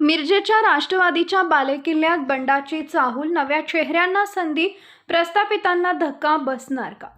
मिरजेच्या राष्ट्रवादीच्या बालेकिल्ल्यात बंडाची चाहूल नव्या चेहऱ्यांना संधी प्रस्थापितांना धक्का बसणार का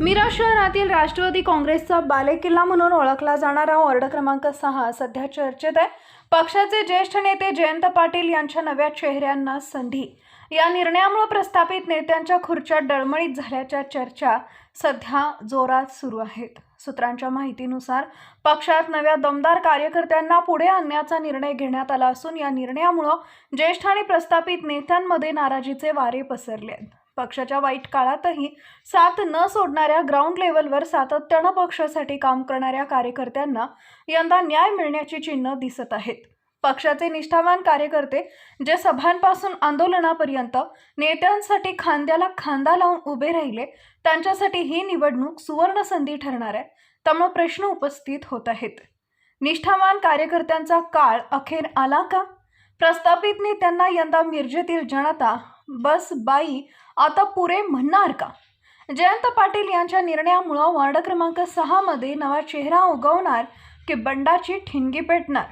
मिरा शहरातील राष्ट्रवादी काँग्रेसचा बालेकिल्ला म्हणून ओळखला जाणारा वॉर्ड क्रमांक सहा सध्या चर्चेत आहे. पक्षाचे ज्येष्ठ नेते जयंत पाटील यांच्या नव्या चेहऱ्यांना संधी. या निर्णयामुळे प्रस्थापित नेत्यांच्या खुर्च्या डळमळीत झाल्याच्या चर्चा सध्या जोरात सुरू आहेत. सूत्रांच्या माहितीनुसार पक्षात नव्या दमदार कार्यकर्त्यांना पुढे आणण्याचा निर्णय घेण्यात आला असून या निर्णयामुळं ज्येष्ठ आणि प्रस्थापित नेत्यांमध्ये नाराजीचे वारे पसरले आहेत पक्षाच्या वाईट काळातही साथ न सोडणाऱ्या ग्राउंड लेवलवर सातत्यानं पक्षासाठी काम करणाऱ्या कार्यकर्त्यांना यंदा न्याय मिळण्याची चिन्ह दिसत आहेत. पक्षाचे निष्ठावान कार्यकर्ते जे सभांपासून आंदोलनापर्यंत नेत्यांसाठी खांद्याला खांदा लावून उभे राहिले त्यांच्यासाठी ही निवडणूक सुवर्ण संधी ठरणार आहे त्यामुळे प्रश्न उपस्थित होत आहेत. निष्ठावान कार्यकर्त्यांचा काळ अखेर आला का? प्रस्थापित नेत्यांना यंदा मिरजेतील जनता बस बाई आता पुरे म्हणणार का? जयंत पाटील यांच्या निर्णयामुळं वार्ड क्रमांक सहामध्ये नवा चेहरा उगवणार की बंडाची ठिणगी पेटणार?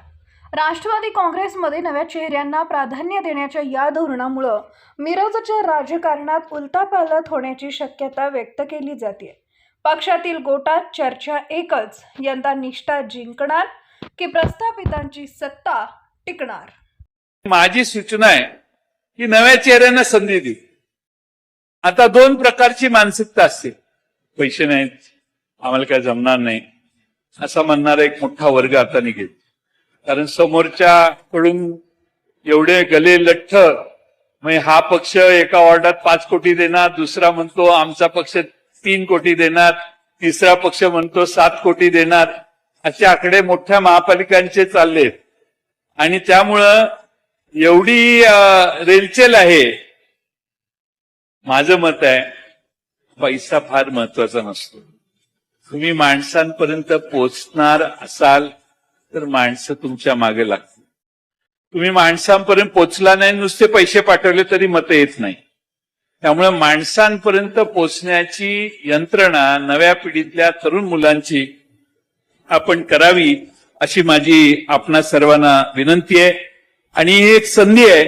राष्ट्रवादी काँग्रेसमध्ये नव्या चेहऱ्यांना प्राधान्य देण्याच्या या धोरणामुळं मिरजच्या राजकारणात उलतापालत होण्याची शक्यता व्यक्त केली जाते पक्षातील गोटात चर्चा एकच यंदा निष्ठा जिंकणार की प्रस्थापितांची सत्ता टिकणार? माझी सूचना आहे की नव्या चेहऱ्यांना संधी दे आता दोन प्रकारची मानसिकता असते. पैसे नाहीत आम्हाला काय जमणार नाही असा म्हणणारा एक मोठा वर्ग आता निघेल. कारण समोरच्या कडून एवढे गले लठ्ठ म्हणजे हा पक्ष एका वॉर्डात पाच कोटी देणार दुसरा म्हणतो आमचा पक्ष तीन कोटी देणार तिसरा पक्ष म्हणतो सात कोटी देणार असे आकडे मोठ्या महापालिकांचे चालले आणि त्यामुळं एवढी रेलचेल आहे. माझं मत आहे पैसा फार महत्त्वाचा नसतो. तुम्ही माणसांपर्यंत पोचणार असाल तर माणसं तुमच्या मागे लागतील. तुम्ही माणसांपर्यंत पोचला नाही नुसते पैसे पाठवले तरी मत येत नाही. त्यामुळे माणसांपर्यंत पोचण्याची यंत्रणा नव्या पिढीतल्या तरुण मुलांची आपण करावी अशी माझी आपणा सर्वांना विनंती आहे. आणि ही एक संधी आहे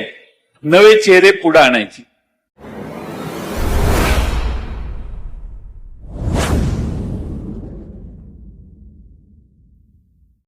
नवे चेहरे पुढे आणायची.